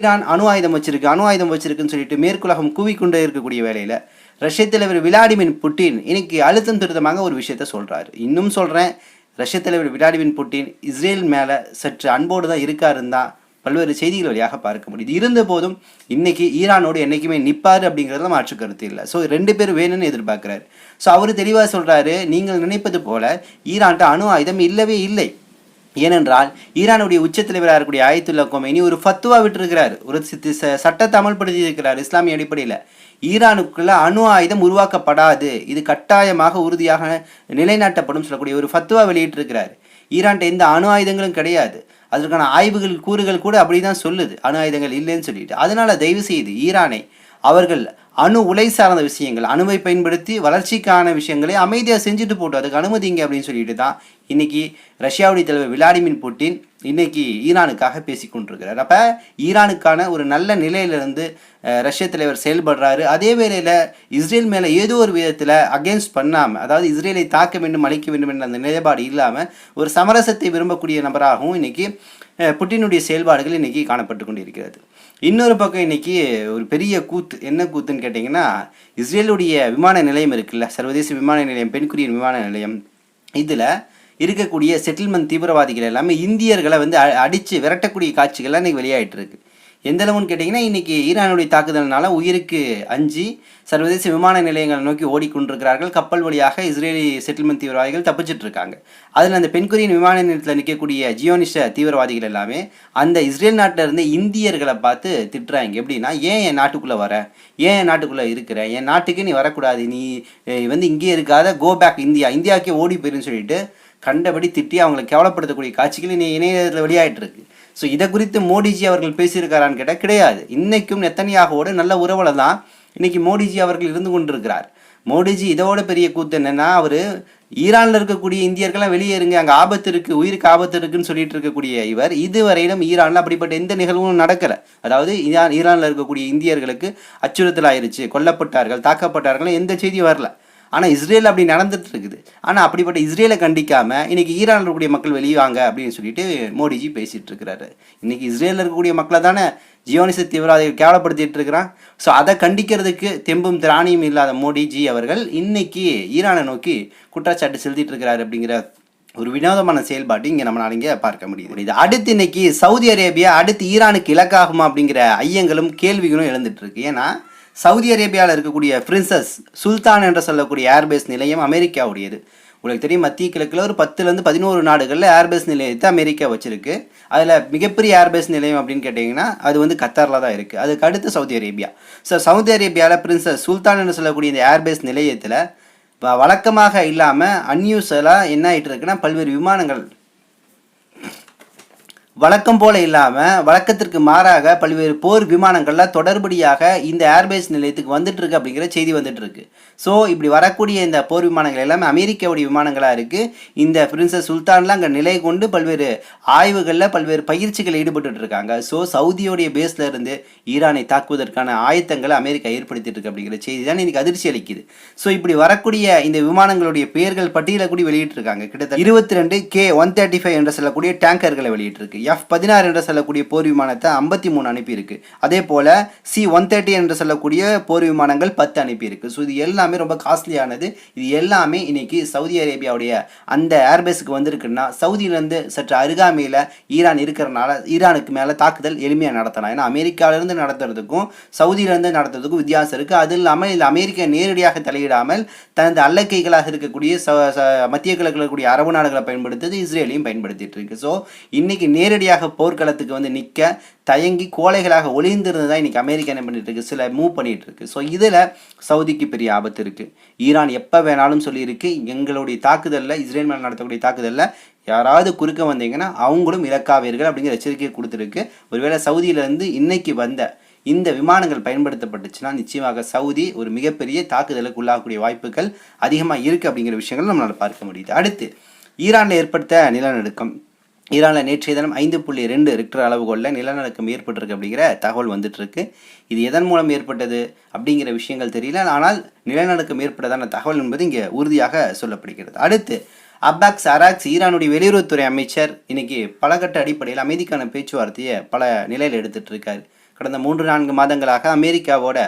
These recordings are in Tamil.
ஈரான் அணு ஆயுதம் வச்சிருக்கு அணு ஆயுதம் வச்சிருக்குன்னு சொல்லிட்டு மேற்குலகம் கூவிக்கொண்டே இருக்கக்கூடிய வேலையில் ரஷ்ய தலைவர் விளாடிமிர் புட்டின் இன்னைக்கு அழுத்தம் திருத்தமாக ஒரு விஷயத்த சொல்கிறாரு இன்னும் சொல்கிறேன் ரஷ்ய தலைவர் விளாடிமிர் புட்டின் இஸ்ரேல் மேலே சற்று அன்போடு தான் இருக்காருன்னு தான் பல்வேறு செய்திகள் வழியாக பார்க்க முடியுது. இருந்த போதும் இன்னைக்கு ஈரானோடு என்றைக்குமே நிற்பார் அப்படிங்கிறதுல மாற்று கருத்து இல்லை. ஸோ ரெண்டு பேரும் வேணும்னு எதிர்பார்க்குறாரு. ஸோ அவர் தெளிவாக சொல்கிறாரு நீங்கள் நினைப்பது போல ஈரான்ட்ட அணு ஆயுதம் இல்லவே இல்லை. ஏனென்றால் ஈரானுடைய உச்ச தலைவராக இருக்கக்கூடிய ஆயத்துல்லா கொமேனி ஒரு ஃபத்துவா விட்டுருக்கிறார். ஒரு சட்டத்தை அமல்படுத்தி இருக்கிறார் இஸ்லாமிய அடிப்படையில். ஈரானுக்குள்ள அணு ஆயுதம் உருவாக்கப்படாது. இது கட்டாயமாக உறுதியாக நிலைநாட்டப்படும் சொல்லக்கூடிய ஒரு ஃபத்துவா வெளியிட்டிருக்கிறார். ஈரான்கிட்ட எந்த அணு ஆயுதங்களும் கிடையாது. அதற்கான ஆய்வுகள் கூறுகள் கூட அப்படி தான் சொல்லுது. அணு ஆயுதங்கள் இல்லைன்னு சொல்லிட்டு. அதனால தயவு செய்து ஈரானை அவர்கள் அணு உலை சார்ந்த விஷயங்கள் அணுவை பயன்படுத்தி வளர்ச்சிக்கான விஷயங்களை அமைதியாக செஞ்சுட்டு போட்டு அதுக்கு அனுமதிங்க அப்படின்னு சொல்லிட்டு தான் இன்னைக்கு ரஷ்யாவுடைய தலைவர் விளாடிமிர் புட்டின் இன்னைக்கு ஈரானுக்காக பேசி கொண்டிருக்கிறார். அப்போ ஈரானுக்கான ஒரு நல்ல நிலையிலிருந்து ரஷ்ய தலைவர் செயல்படுறாரு. அதே வேளையில் இஸ்ரேல் மேலே ஏதோ ஒரு விதத்தில் அகேன்ஸ்ட் பண்ணாமல் அதாவது இஸ்ரேலை தாக்க வேண்டும் அழிக்க வேண்டும் என்ற அந்த நிலைப்பாடு இல்லாமல் ஒரு சமரசத்தை விரும்பக்கூடிய நபராகவும் இன்னைக்கு புட்டினுடைய செயல்பாடுகள் இன்னைக்கு காணப்பட்டு கொண்டிருக்கிறது. இன்னொரு பக்கம் இன்னைக்கு ஒரு பெரிய கூத்து என்ன கூத்துன்னு கேட்டிங்கன்னா இஸ்ரேலுடைய விமான நிலையம் இருக்குல்ல சர்வதேச விமான நிலையம் பெண்குரியன் விமான நிலையம். இதில் இருக்கக்கூடிய செட்டில்மெண்ட் தீவிரவாதிகள் எல்லாமே இந்தியர்களை வந்து அ- விரட்டக்கூடிய காட்சிகள்லாம் இன்றைக்கி வெளியாகிட்டு இருக்குது எந்த அளவுன்னு கேட்டிங்கன்னா இன்றைக்கி ஈரானுடைய தாக்குதல்னால உயிருக்கு அஞ்சு சர்வதேச விமான நிலையங்களை நோக்கி ஓடிக்கொண்டிருக்கிறார்கள். கப்பல் வழியாக இஸ்ரேலி செட்டில்மெண்ட் தீவிரவாதிகள் தப்பிச்சிட்டு இருக்காங்க அதில் அந்த பெண்குரியின் விமான நிலையத்தில் நிற்கக்கூடிய ஜியோனிஷ தீவிரவாதிகள் எல்லாமே அந்த இஸ்ரேல் நாட்டில் இருந்து இந்தியர்களை பார்த்து திட்டுறாங்க. எப்படின்னா ஏன் என் நாட்டுக்குள்ளே வர? ஏன் என் நாட்டுக்குள்ளே இருக்கிற? என் நாட்டுக்கு நீ வரக்கூடாது. நீ வந்து இங்கே இருக்காத. Go back India. இந்தியாவுக்கே ஓடி போயிருன்னு சொல்லிட்டு கண்டபடி திட்டி அவங்களை கேவலப்படுத்தக்கூடிய காட்சிகள் நீ இணையத்தில் வெளியாகிட்டு இருக்கு ஸோ இதை குறித்து மோடிஜி அவர்கள் பேசியிருக்காரான்னு கேட்டால் கிடையாது. இன்றைக்கும் நெத்தனியாகவோடு நல்ல உறவில் தான் இன்றைக்கி மோடிஜி அவர்கள் இருந்து கொண்டிருக்கிறார். மோடிஜி இதோட பெரிய கூத்து என்னென்னா அவர் ஈரானில் இருக்கக்கூடிய இந்தியர்கள்லாம் வெளியேறுங்க அங்கே ஆபத்து இருக்குது உயிருக்கு ஆபத்து இருக்குன்னு சொல்லிட்டு இருக்கக்கூடிய இவர் இதுவரையிலும் ஈரானில் அப்படிப்பட்ட எந்த நிகழ்வும் நடக்கலை. அதாவது ஈரான் ஈரானில் இருக்கக்கூடிய இந்தியர்களுக்கு அச்சுறுத்தல் ஆயிருச்சு கொல்லப்பட்டார்கள் தாக்கப்பட்டார்கள் எந்த செய்தியும் வரல. ஆனால் இஸ்ரேல் அப்படி நடந்துட்டு இருக்குது ஆனால் அப்படிப்பட்ட இஸ்ரேலை கண்டிக்காம இன்றைக்கி ஈரானில் இருக்கக்கூடிய மக்கள் வெளியாங்க அப்படின்னு சொல்லிட்டு மோடிஜி பேசிகிட்டு இருக்கிறாரு இன்றைக்கி இஸ்ரேலில் இருக்கக்கூடிய மக்களை தானே ஜியோனிச தீவிரவாதிகள் கேவலப்படுத்திட்டு இருக்கிறான். ஸோ அதை கண்டிக்கிறதுக்கு தெம்பும் திராணியும் இல்லாத மோடிஜி அவர்கள் இன்னைக்கு ஈரானை நோக்கி குற்றச்சாட்டு செலுத்திட்டு இருக்கிறாரு அப்படிங்கிற ஒரு வினோதமான செயல்பாட்டை இங்கே நம்மளால இங்கே பார்க்க முடியுது. இது அடுத்து இன்னைக்கு சவுதி அரேபியா அடுத்து ஈரானுக்கு இலக்காகுமா அப்படிங்கிற ஐயங்களும் கேள்விகளும் எழுந்துட்டு இருக்கு ஏன்னா சவுதி அரேபியாவில் இருக்கக்கூடிய பிரின்சஸ் சுல்தான் என்று சொல்லக்கூடிய ஏர்பேஸ் நிலையம் அமெரிக்காவுடையது. உங்களுக்கு தெரியும் மத்திய கிழக்கில் ஒரு பத்துலேருந்து பதினோரு நாடுகளில் ஏர்பேஸ் நிலையத்தை அமெரிக்கா வச்சுருக்கு. அதில் மிகப்பெரிய ஏர்பேஸ் நிலையம் அப்படின்னு கேட்டிங்கன்னா அது வந்து கத்தாரில் தான் இருக்குது அதுக்கு அடுத்து சவுதி அரேபியா. ஸோ சவுதி அரேபியாவில் பிரின்சஸ் சுல்தான் என்று சொல்லக்கூடிய இந்த ஏர்பேஸ் நிலையத்தில் இப்போ வழக்கமாக இல்லாமல் அன்யூஸ்வலாக என்ன ஆகிட்டு இருக்குன்னா பல்வேறு விமானங்கள் வழக்கம் போல இல்லாமல் வழக்கத்திற்கு மாறாக பல்வேறு போர் விமானங்களில் தொடர்படியாக இந்த ஏர்பேஸ் நிலையத்துக்கு வந்துட்டு இருக்கு அப்படிங்கிற செய்தி வந்துட்டு இருக்கு ஸோ இப்படி வரக்கூடிய இந்த போர் விமானங்கள் எல்லாமே அமெரிக்காவுடைய விமானங்களாக இருக்குது இந்த பிரின்சஸ் சுல்தான்லாம் அங்கே நிலை கொண்டு பல்வேறு ஆய்வுகளில் பல்வேறு பயிற்சிகள் ஈடுபட்டு இருக்காங்க ஸோ சவுதியோடைய பேஸில் இருந்து ஈரானை தாக்குவதற்கான ஆயத்தங்களை அமெரிக்கா ஏற்படுத்திட்டு இருக்கு அப்படிங்கிற செய்தி தான் இன்னைக்கு அதிர்ச்சி அளிக்குது. ஸோ இப்படி வரக்கூடிய இந்த விமானங்களுடைய பெயர்கள் பட்டியலை கூட வெளியிட்டிருக்காங்க கிட்டத்தட்ட இருபத்தி ரெண்டு கே ஒன் தேர்ட்டி ஃபைவ் என்று சொல்லக்கூடிய டேங்கர்களை வெளியிட்டிருக்கு எஃப் பதினாறு என்று சொல்லக்கூடிய போர் விமானத்தை ஐம்பத்தி மூணு அனுப்பியிருக்கு. அதே போல் சி ஒன் தேர்ட்டி என்று சொல்லக்கூடிய போர் விமானங்கள் பத்து அனுப்பியிருக்கு. ஸோ இது எல்லாமே ரொம்ப காஸ்ட்லியானது இது எல்லாமே இன்னைக்கு சவுதி அரேபியாவுடைய அந்த ஏர்பேஸுக்கு வந்திருக்குன்னா சவுதியிலேருந்து சற்று அருகாமையில் ஈரான் இருக்கிறனால ஈரானுக்கு மேலே தாக்குதல் எளிமையாக நடத்தலாம். ஏன்னா அமெரிக்காவிலேருந்து நடத்துறதுக்கும் சவுதியிலேருந்து நடத்துறதுக்கும் வித்தியாசம் இருக்குது அது இல்லாமல் இதில் அமெரிக்கா நேரடியாக தலையிடாமல் தனது அல்லக்கைகளாக இருக்கக்கூடிய ச ச- மத்திய கிழக்கில் இருக்கக்கூடிய அரபு நாடுகளை பயன்படுத்துது இஸ்ரேலையும் பயன்படுத்திட்டு இருக்கு. ஸோ இன்னைக்கு நேரடியாக போர்க்களத்துக்கு வந்து நிற்க தயங்கி கோழைகளாக ஒளிந்திருந்து தான் இன்றைக்கி அமெரிக்கா என்ன பண்ணிட்டு இருக்கு சில மூவ் பண்ணிட்டு இருக்கு ஸோ இதில் சவுதிக்கு பெரிய ஆபத்து இருக்குது ஈரான் எப்போ வேணாலும் சொல்லியிருக்கு. எங்களுடைய தாக்குதலில் இஸ்ரேல் மேலே நடத்தக்கூடிய தாக்குதலில் யாராவது குறுக்க வந்தீங்கன்னா அவங்களும் இலக்காவீர்கள் அப்படிங்கிற எச்சரிக்கையை கொடுத்துருக்கு. ஒருவேளை சவுதியிலேருந்து இன்னைக்கு வந்த இந்த விமானங்கள் பயன்படுத்தப்பட்டுச்சுன்னா நிச்சயமாக சவுதி ஒரு மிகப்பெரிய தாக்குதலுக்கு உள்ளாகக்கூடிய வாய்ப்புகள் அதிகமாக இருக்குது அப்படிங்கிற விஷயங்கள் நம்மளால் பார்க்க முடியுது. அடுத்து ஈரானில் ஏற்படுத்த நிலநடுக்கம். ஈரானில் நேற்றைய தினம் ஐந்து புள்ளி ரெண்டு ரிக்டர் அளவுகோலில் நிலநடுக்கம் ஏற்பட்டிருக்கு அப்படிங்கிற தகவல் வந்துட்டுருக்கு. இது எதன் மூலம் ஏற்பட்டது அப்படிங்கிற விஷயங்கள் தெரியல. ஆனால் நிலநடுக்கம் ஏற்பட்டதான தகவல் என்பது இங்கே உறுதியாக சொல்லப்படுகிறது. அடுத்து அப்பாக்ஸ் அராக்ஸ் ஈரானுடைய வெளியுறவுத்துறை அமைச்சர் இன்னைக்கு பலகட்ட அடிப்படையில் அமைதிக்கான பேச்சுவார்த்தையை பல நிலையில் எடுத்துட்டு இருக்காரு கடந்த மூன்று நான்கு மாதங்களாக அமெரிக்காவோட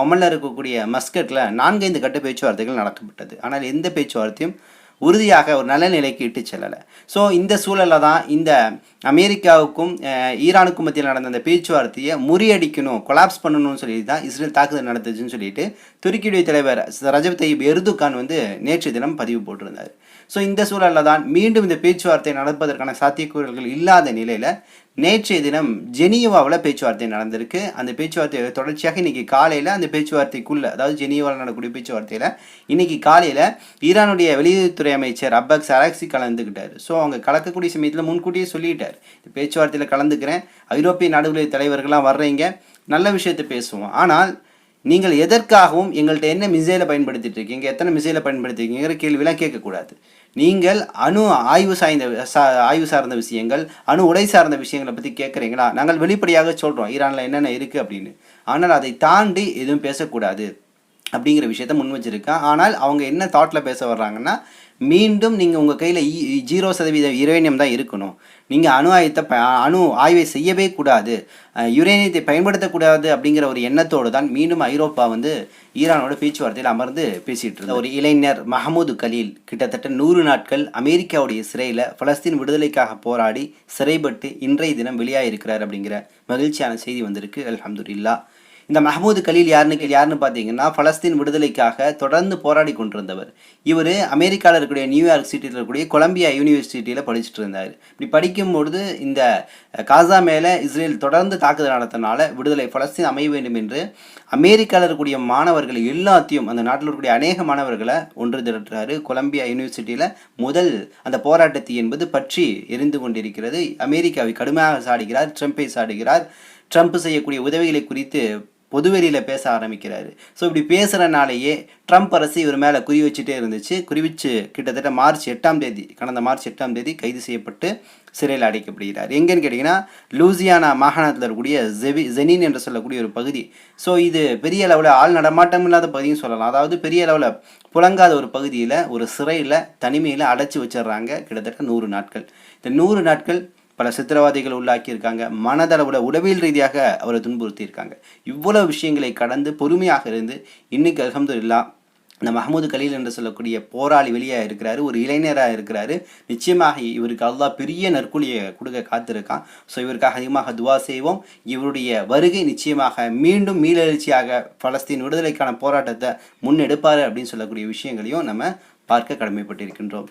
ஒமனில் இருக்கக்கூடிய மஸ்கட்டில் நான்கைந்து கட்ட பேச்சுவார்த்தைகள் நடக்கப்பட்டது. ஆனால் எந்த பேச்சுவார்த்தையும் உறுதியாக ஒரு நல்ல நிலைக்கு இட்டு செல்லலை. ஸோ இந்த சூழலில் தான் இந்த அமெரிக்காவுக்கும் ஈரானுக்கும் மத்தியில் நடந்த அந்த பேச்சுவார்த்தையை முறியடிக்கணும் கொலாப்ஸ் பண்ணணும்னு சொல்லி தான் இஸ்ரேல் தாக்குதல் நடத்துச்சுன்னு சொல்லிட்டு துருக்கியுடைய தலைவர் ரஜப் தய்யிப் எருதுகான் வந்து நேற்று தினம் பதிவு போட்டிருந்தார். ஸோ இந்த சூழலில் தான் மீண்டும் இந்த பேச்சுவார்த்தை நடப்பதற்கான சாத்தியக்கூறுகள் இல்லாத நிலையில் நேற்றைய தினம் ஜெனீவாவில் பேச்சுவார்த்தை நடந்திருக்கு. அந்த பேச்சுவார்த்தை தொடர்ச்சியாக இன்னைக்கு காலையில் அந்த பேச்சுவார்த்தைக்குள்ளே அதாவது ஜெனீவாவில் நடக்கக்கூடிய பேச்சுவார்த்தையில் இன்றைக்கி காலையில் ஈரானுடைய வெளியுறவுத்துறை அமைச்சர் அப்பக் சராக்சி கலந்துக்கிட்டார். ஸோ அவங்க கலக்கக்கூடிய சமயத்தில் முன்கூட்டியே சொல்லிட்டார். இந்த பேச்சுவார்த்தையில் கலந்துக்கிறேன். ஐரோப்பிய நாடுகளுடைய தலைவர்கள்லாம் வர்றீங்க. நல்ல விஷயத்தை பேசுவோம். ஆனால் நீங்கள் எதற்காகவும் எங்கள்கிட்ட என்ன மிசைலை பயன்படுத்திட்டு இருக்கீங்க? எத்தனை மிசைலை பயன்படுத்திருக்கீங்கிற கேள்விலாம் கேட்கக்கூடாது. நீங்கள் அணு ஆய்வு சாய்ந்த சா ஆய்வு சார்ந்த விஷயங்கள் அணு உடை சார்ந்த விஷயங்களை பற்றி கேட்குறீங்களா நாங்கள் வெளிப்படையாக சொல்கிறோம் ஈரானில் என்னென்ன இருக்குது அப்படின்னு. ஆனால் அதை தாண்டி எதுவும் பேசக்கூடாது அப்படிங்கிற விஷயத்த முன் வச்சிருக்கேன். ஆனால் அவங்க என்ன தாட்டில் பேச வர்றாங்கன்னா மீண்டும் நீங்கள் உங்கள் கையில் ஜீரோ சதவீத யுரேனியம் தான் இருக்கணும். நீங்கள் அணு ஆயுதத்தை ப அணு ஆய்வை செய்யவே கூடாது. யுரேனியத்தை பயன்படுத்தக்கூடாது அப்படிங்கிற ஒரு எண்ணத்தோடு தான் மீண்டும் ஐரோப்பா வந்து ஈரானோட பேச்சுவார்த்தையில் அமர்ந்து பேசிகிட்டு இருந்த ஒரு இளைஞர் மஹமூது கலீல் கிட்டத்தட்ட நூறு நாட்கள் அமெரிக்காவுடைய சிறையில் பலஸ்தீன் விடுதலைக்காக போராடி சிறைப்பட்டு இன்றைய தினம் வெளியாகிருக்கிறார் அப்படிங்கிற மகிழ்ச்சியான செய்தி வந்திருக்கு. அல்ஹம்துலில்லா. இந்த மஹமூது கலீல் யாருன்னு யாருன்னு பார்த்தீங்கன்னா பலஸ்தீன் விடுதலைக்காக தொடர்ந்து போராடி கொண்டிருந்தவர். இவர் அமெரிக்காவில் இருக்கக்கூடிய நியூயார்க் சிட்டியில் இருக்கக்கூடிய கொலம்பியா யூனிவர்சிட்டியில் படிச்சுட்டு இருந்தார். இப்படி படிக்கும்பொழுது இந்த காசா மேலே இஸ்ரேல் தொடர்ந்து தாக்குதல் நடத்தினால விடுதலை பலஸ்தீன் அமைய வேண்டும் என்று அமெரிக்காவில் இருக்கக்கூடிய மாணவர்கள் எல்லாத்தையும் அந்த நாட்டில் இருக்கக்கூடிய அநேக மாணவர்களை ஒன்று திரட்டுறாரு. கொலம்பியா யூனிவர்சிட்டியில் முதல் அந்த போராட்டத்தை என்பது பற்றி எரிந்து கொண்டிருக்கிறது. அமெரிக்காவை கடுமையாக சாடுகிறார் ட்ரம்ப்பை சாடுகிறார். ட்ரம்ப் செய்யக்கூடிய உதவிகளை குறித்து பொதுவெளியில் பேச ஆரம்பிக்கிறாரு. ஸோ இப்படி பேசுகிறனாலேயே ட்ரம்ப் அரசு இவர் மேலே குறி வச்சுட்டே இருந்துச்சு. குறி வச்சு கிட்டத்தட்ட மார்ச் எட்டாம் தேதி கடந்த மார்ச் எட்டாம் தேதி கைது செய்யப்பட்டு சிறையில் அடைக்கப்படுகிறார். எங்கேன்னு கேட்டிங்கன்னா லூசியானா மாகாணத்தில் இருக்கக்கூடிய ஜெவி ஜெனின் என்று சொல்லக்கூடிய ஒரு பகுதி. ஸோ இது பெரிய அளவில் ஆள் நடமாட்டம் இல்லாத பகுதியும் சொல்லலாம். அதாவது பெரிய அளவில் புழங்காத ஒரு பகுதியில் ஒரு சிறையில் தனிமையில் அடைச்சி வச்சிடுறாங்க கிட்டத்தட்ட நூறு நாட்கள். இந்த நூறு நாட்கள் பல சித்திரவாதிகள் உள்ளாக்கியிருக்காங்க. மனதளவில் உளவியல் ரீதியாக அவரை துன்புறுத்தியிருக்காங்க. இவ்வளவு விஷயங்களை கடந்து பொறுமையாக இருந்து இன்னைக்கு அல்ஹம்துலில்லாஹ் இந்த மஹமூது கலீல் என்று சொல்லக்கூடிய போராளி வெளியாக இருக்கிறாரு ஒரு இளைஞராக இருக்கிறாரு. நிச்சயமாக இவருக்கு அல்லாஹ் பெரிய நற்கூலியை கொடுக்க காத்திருக்கான். ஸோ இவருக்காக அதிகமாக துவா செய்வோம். இவருடைய வருகை நிச்சயமாக மீண்டும் மீளெழுச்சியாக பலஸ்தீன் விடுதலைக்கான போராட்டத்தை முன்னெடுப்பார் அப்படின்னு சொல்லக்கூடிய விஷயங்களையும் நம்ம பார்க்க கடமைப்பட்டிருக்கின்றோம்.